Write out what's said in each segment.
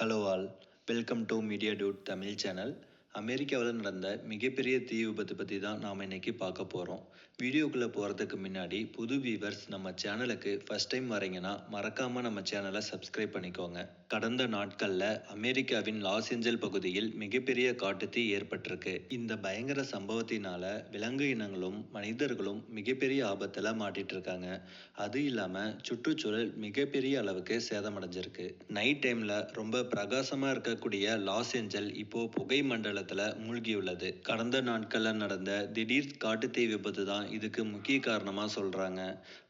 Hello all, welcome to Media Dude Tamil channel. அமெரிக்காவில் நடந்த மிகப்பெரிய தீ விபத்து பற்றி தான் நாம் இன்னைக்கு பார்க்க போகிறோம் வீடியோக்குள்ளே போகிறதுக்கு முன்னாடி புது வியூவர்ஸ் நம்ம சேனலுக்கு ஃபஸ்ட் டைம் வரீங்கன்னா மறக்காமல் நம்ம சேனலை சப்ஸ்கிரைப் பண்ணிக்கோங்க. கடந்த நாட்களில் அமெரிக்காவின் லாஸ் ஏஞ்சல் பகுதியில் மிகப்பெரிய காட்டுத்தீ ஏற்பட்டிருக்கு. இந்த பயங்கர சம்பவத்தினால விலங்கு இனங்களும் மனிதர்களும் மிகப்பெரிய ஆபத்தில் மாட்டிட்டு இருக்காங்க அது இல்லாமல் சுற்றுச்சூழல் மிகப்பெரிய அளவுக்கு சேதமடைஞ்சிருக்கு. நைட் டைமில் ரொம்ப பிரகாசமாக இருக்கக்கூடிய லாஸ் ஏஞ்சல் இப்போ புகை மண்டலத்தில் மூழ்கியுள்ளது. கடந்த நாட்களில் நடந்த திடீர் காட்டுத்தீ விபத்து தான் இதுக்கு முக்கிய காரணமாக சொல்கிறாங்க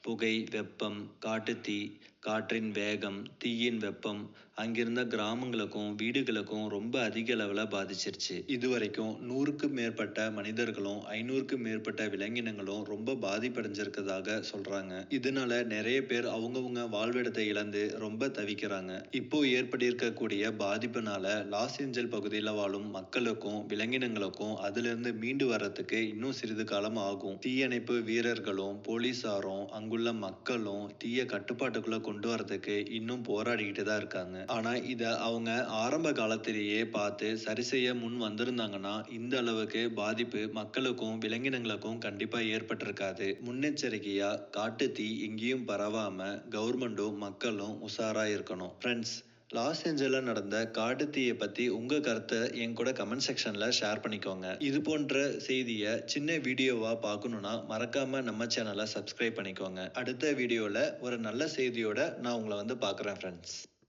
புகை வெப்பம் காட்டுத்தீ காற்றின் வேகம் தீயின் வெப்பம் அங்கிருந்த கிராமங்களுக்கும் வீடுகளுக்கும் ரொம்ப அதிக அளவில் பாதிச்சிருச்சு. இதுவரைக்கும் நூறுக்கும் மேற்பட்ட மனிதர்களும் ஐநூறுக்கும் மேற்பட்ட விலங்கினங்களும் ரொம்ப பாதிப்படைஞ்சிருக்கதாக சொல்றாங்க. இதனால நிறைய பேர் அவங்கவுங்க வாழ்விடத்தை இழந்து ரொம்ப தவிக்கிறாங்க. இப்போ ஏற்பட்டிருக்கக்கூடிய பாதிப்புனால லாஸ் ஏஞ்சல் பகுதியில் வாழும் மக்களுக்கும் விலங்கினங்களுக்கும் அதிலிருந்து மீண்டு வர்றதுக்கு இன்னும் சிறிது காலம் ஆகும். தீயணைப்பு வீரர்களும் போலீசாரும் அங்குள்ள மக்களும் தீய கட்டுப்பாட்டுக்குள்ள கொண்டு வரதுக்கு இன்னும் போராடிக்கிட்டு தான் இருக்காங்க. ஆனா இத அவங்க ஆரம்ப காலத்திலேயே பார்த்து சரி செய்ய முன் வந்திருந்தாங்கன்னா இந்த அளவுக்கு பாதிப்பு மக்களுக்கும் விலங்கினங்களுக்கும் கண்டிப்பா ஏற்பட்டிருக்காது. முன்னெச்சரிக்கையா காட்டு தீ எங்கேயும் பரவாம கவர்மெண்ட்டும் மக்களும் உஷாரா இருக்கணும். ஃப்ரெண்ட்ஸ் லாஸ் ஏஞ்சலில் நடந்த காட்டு தீயை பற்றி உங்கள் கருத்தை என் கூட கமெண்ட் செக்ஷனில் ஷேர் பண்ணிக்கோங்க. இது போன்ற செய்தியை சின்ன வீடியோவாக பார்க்கணுன்னா மறக்காமல் நம்ம சேனலை சப்ஸ்கிரைப் பண்ணிக்கோங்க. அடுத்த வீடியோவில் ஒரு நல்ல செய்தியோட நான் உங்களை வந்து பார்க்குறேன் ஃப்ரெண்ட்ஸ்